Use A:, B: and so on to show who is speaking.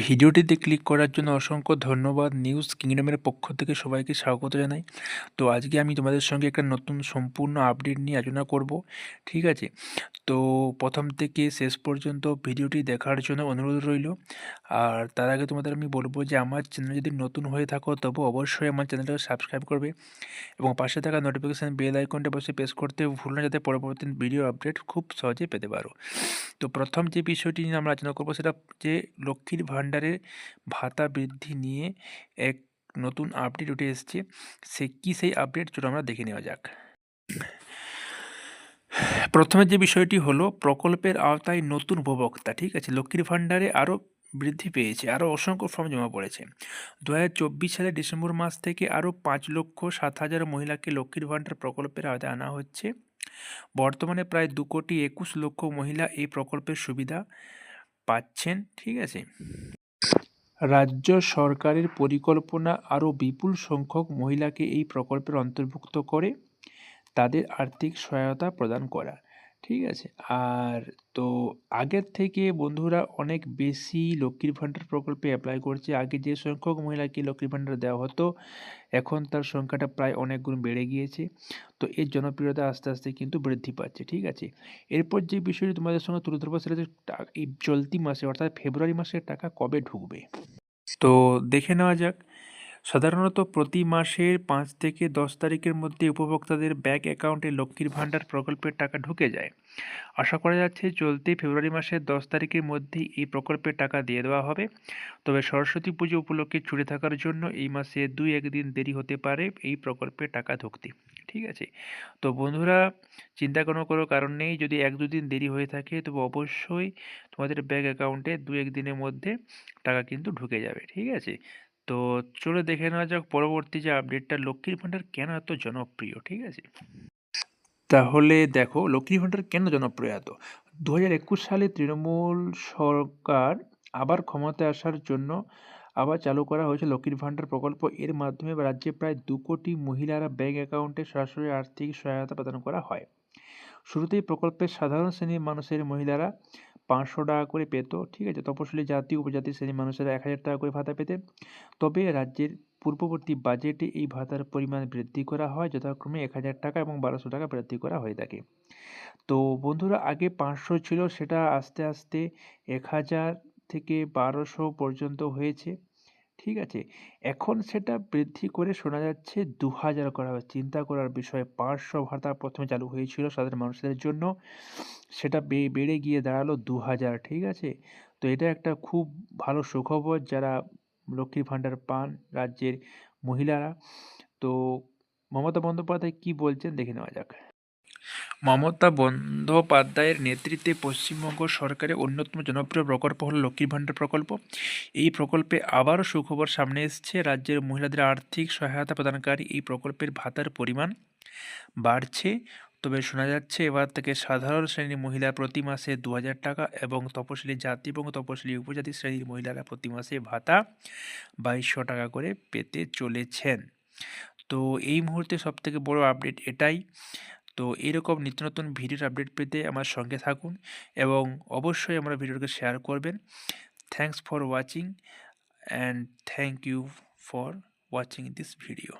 A: ভিডিওটিতে ক্লিক করার জন্য অসংখ্য ধন্যবাদ। নিউজ কিংডমের পক্ষ থেকে সবাইকে স্বাগত জানাই। তো আজকে আমি তোমাদের সঙ্গে একটা নতুন সম্পূর্ণ আপডেট নিয়ে আলোচনা করব, ঠিক আছে? তো প্রথম থেকে শেষ পর্যন্ত ভিডিওটি দেখার জন্য অনুরোধ রইল। আর তার আগে তোমাদের আমি বলব যে, আমার চ্যানেল যদি নতুন হয়ে থাকো, তবু অবশ্যই আমার চ্যানেলটাকে সাবস্ক্রাইব করবে এবং পাশে থাকা নোটিফিকেশান বেল আইকনটা বসে প্রেস করতে ভুল না, যাতে পরবর্তী ভিডিও আপডেট খুব সহজে পেতে পারো। তো প্রথম যে বিষয়টি নিয়ে আমরা আলোচনা করব, সেটা যে লক্ষ্মীর ভাণ্ডারের ভাতা বৃদ্ধি নিয়ে এক নতুন আপডেট উঠে এসছে। সে কী সেই আপডেট চলো আমরা দেখে নেওয়া যাক। প্রথমে যে বিষয়টি হলো, প্রকল্পের আওতায় নতুন উপভোক্তা, ঠিক আছে? লক্ষ্মীর ভাণ্ডারে আরও বৃদ্ধি পেয়েছে আরও অসংখ্য ফর্ম জমা পড়েছে। দু সালের ডিসেম্বর মাস থেকে আরও পাঁচ লক্ষ সাত হাজার মহিলাকে লক্ষ্মীর ভাণ্ডার প্রকল্পের আওতায় আনা হচ্ছে। বর্তমানে প্রায় দু কোটি একুশ লক্ষ মহিলা এই প্রকল্পের সুবিধা পাচ্ছেন, ঠিক আছে? রাজ্য সরকারের পরিকল্পনা আরও বিপুল সংখ্যক মহিলাকে এই প্রকল্পের অন্তর্ভুক্ত করে, তাদের আর্থিক সহায়তা প্রদান করা, ঠিক আছে? আর তো আগের থেকে বন্ধুরা অনেক বেশি লক্ষ্মীর ভাণ্ডার প্রকল্পে অ্যাপ্লাই করছে। আগে যে সংখ্যক মহিলাকে লক্ষ্মীর ভাণ্ডার দেওয়া হতো, এখন তার সংখ্যাটা প্রায় অনেক গুণ বেড়ে গিয়েছে। তো এর জনপ্রিয়তা আস্তে আস্তে কিন্তু বৃদ্ধি পাচ্ছে, ঠিক আছে? এরপর যে বিষয়টি তোমাদের সঙ্গে তুলে ধরবো, সেটা এই চলতি মাসে, অর্থাৎ ফেব্রুয়ারি মাসের টাকা কবে ঢুকবে? তো দেখে নেওয়া যাক। সাধারণত প্রতি মাসের পাঁচ থেকে দশ তারিখের মধ্যে উপভোক্তাদের ব্যাঙ্ক অ্যাকাউন্টে লক্ষ্মীর ভাণ্ডার প্রকল্পের টাকা ঢুকে যায়। আশা করা যাচ্ছে চলতি ফেব্রুয়ারি মাসের দশ তারিখের মধ্যেই এই প্রকল্পের টাকা দিয়ে দেওয়া হবে। তবে সরস্বতী পুজো উপলক্ষে ছুটে থাকার জন্য এই মাসে দুই একদিন দেরি হতে পারে এই প্রকল্পের টাকা ঢুকতে। ঠিক আছে? তো বন্ধুরা, চিন্তা কোনো কোনো কারণ নেই, যদি এক দুদিন দেরি হয়ে থাকে, তবে অবশ্যই তোমাদের ব্যাঙ্ক অ্যাকাউন্টে দু একদিনের মধ্যে টাকা কিন্তু ঢুকে যাবে। ঠিক আছে? তো চলে দেখে নেওয়া যাক পরবর্তী যে আপডেটটা লক্ষ্মীর ভাণ্ডার কেন এত জনপ্রিয়, ঠিক আছে? তাহলে দেখো, লক্ষ্মীর ভাণ্ডার কেন জনপ্রিয় এত? দু হাজার একুশ সালে তৃণমূল সরকার আবার ক্ষমতায় আসার জন্য আবার চালু করা হয়েছে লক্ষ্মীর ভাণ্ডার প্রকল্প। এর মাধ্যমে রাজ্যে প্রায় দু কোটি মহিলারা ব্যাঙ্ক অ্যাকাউন্টে সরাসরি আর্থিক সহায়তা প্রদান করা হয়। শুরুতেই প্রকল্পের সাধারণ শ্রেণির মানুষের মহিলারা পাঁচশো টাকা করে পেত, ঠিক আছে? তপশিলি জাতি, উপজাতি শ্রেণির মানুষেরা এক হাজার টাকা করে ভাতা পেতেন। তবে রাজ্যের পূর্ববর্তী বাজেটে এই ভাতার পরিমাণ বৃদ্ধি করা হয়, যথাক্রমে এক হাজার টাকা এবং বারোশো টাকা বৃদ্ধি করা হয়ে থাকে। তো বন্ধুরা, আগে পাঁচশো ছিল, সেটা আস্তে আস্তে এক হাজার থেকে বারোশো পর্যন্ত হয়েছে। ঠিক আছে? এখন সেটা বৃদ্ধি করে শোনা যাচ্ছে দু হাজার করা হবে। চিন্তা করার বিষয়, পাঁচশো ভাতা প্রথমে চালু হয়েছিল সাধারণ মানুষদের জন্য। সেটা বেড়ে গিয়ে দাঁড়াল দু হাজার ঠিক আছে? তো এটা একটা খুব ভালো সুখবর যারা লক্ষ্মীর ভাণ্ডার পান রাজ্যের মহিলারা। তো মমতা বন্দ্যোপাধ্যায় কি বলছেন দেখে নেওয়া যাক। মমতা বন্দ্যোপাধ্যায়ের নেতৃত্বে পশ্চিমবঙ্গ সরকারের অন্যতম জনপ্রিয় প্রকল্প হল লক্ষ্মীর ভাণ্ডার প্রকল্প। এই প্রকল্পে আবারও সুখবর সামনে এসছে। রাজ্যের মহিলাদের আর্থিক সহায়তা প্রদানকারী এই প্রকল্পের ভাতার পরিমাণ বাড়ছে। তবে শোনা যাচ্ছে, এবার থেকে সাধারণ শ্রেণির মহিলা প্রতি মাসে দু হাজার টাকা এবং তপশিলি জাতি এবং তপশিলি উপজাতি শ্রেণির মহিলারা প্রতি মাসে ভাতা বাইশশো টাকা করে পেতে চলেছেন। তো এই মুহূর্তে সবথেকে বড় আপডেট এটাই। তো এরকম নিত্য নতুন ভিডিওর আপডেট পেতে আমার সঙ্গে থাকুন এবং অবশ্যই আমার ভিডিওকে শেয়ার করবেন। Thanks for watching and thank you for watching this video